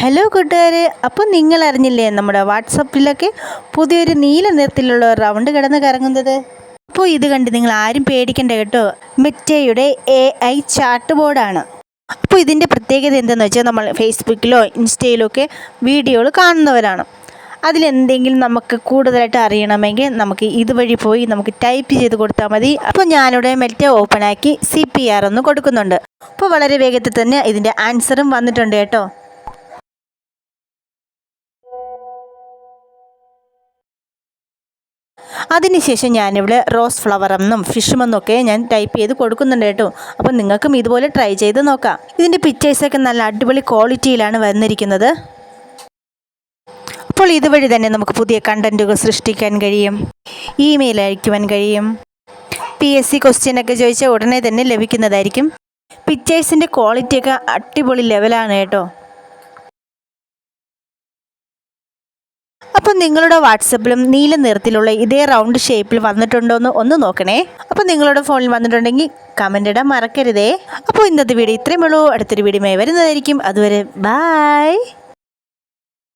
Hello കൂട്ടുകാരെ. അപ്പോൾ നിങ്ങൾ അറിഞ്ഞില്ലേ നമ്മുടെ വാട്സപ്പിലൊക്കെ പുതിയൊരു നീല നിറത്തിലുള്ള റൗണ്ട് കിടന്ന് കറങ്ങുന്നത്? അപ്പോൾ ഇത് കണ്ട് നിങ്ങൾ ആരും പേടിക്കണ്ട കേട്ടോ. മെറ്റയുടെ എ ഐ ചാർട്ട് ബോർഡാണ് അപ്പോൾ ഇതിന്റെ പ്രത്യേകത എന്തെന്ന് വെച്ചാൽ നമ്മൾ ഫേസ്ബുക്കിലോ ഇൻസ്റ്റയിലോ ഒക്കെ വീഡിയോകൾ കാണുന്നവരാണ്. അതിലെന്തെങ്കിലും നമുക്ക് കൂടുതലായിട്ട് അറിയണമെങ്കിൽ നമുക്ക് ഇതുവഴി പോയി നമുക്ക് ടൈപ്പ് ചെയ്ത് കൊടുത്താൽ മതി. അപ്പോൾ ഞാനിവിടെ മെറ്റ ഓപ്പണാക്കി സി പി ആർ ഒന്ന് കൊടുക്കുന്നുണ്ട്. അപ്പോൾ വളരെ വേഗത്തിൽ തന്നെ ഇതിന്റെ ആൻസറും വന്നിട്ടുണ്ട് കേട്ടോ. അതിനുശേഷം ഞാനിവിടെ റോസ് ഫ്ലവർ എന്നും ഫിഷും എന്നൊക്കെ ഞാൻ ടൈപ്പ് ചെയ്ത് കൊടുക്കുന്നുണ്ട് കേട്ടോ. അപ്പം നിങ്ങൾക്കും ഇതുപോലെ ട്രൈ ചെയ്ത് നോക്കാം. ഇതിന്റെ പിക്ചേഴ്സൊക്കെ നല്ല അടിപൊളി ക്വാളിറ്റിയിലാണ് വന്നിരിക്കുന്നത്. അപ്പോൾ ഇതുവഴി തന്നെ നമുക്ക് പുതിയ കണ്ടന്റുകൾ സൃഷ്ടിക്കാൻ കഴിയും. ഇമെയിൽ അയക്കുവാൻ കഴിയും. പി എസ് സി ക്വസ്റ്റ്യനൊക്കെ ചോദിച്ചാൽ ഉടനെ തന്നെ ലഭിക്കുന്നതായിരിക്കും. പിക്ചേഴ്സിന്റെ ക്വാളിറ്റിയൊക്കെ അടിപൊളി ലെവലാണ് കേട്ടോ. അപ്പം നിങ്ങളുടെ വാട്സപ്പിലും നീല നിറത്തിലുള്ള ഇതേ റൗണ്ട് ഷേപ്പിൽ വന്നിട്ടുണ്ടോ എന്ന് ഒന്ന് നോക്കണേ. അപ്പം നിങ്ങളുടെ ഫോണിൽ വന്നിട്ടുണ്ടെങ്കിൽ കമന്റ് ഇടാൻ മറക്കരുതേ. അപ്പോൾ ഇന്നത്തെ വീഡിയോ ഇത്രയും ഉള്ളൂ. അടുത്തൊരു വീഡിയോ വരുന്നതായിരിക്കും. അതുവരെ ബായ്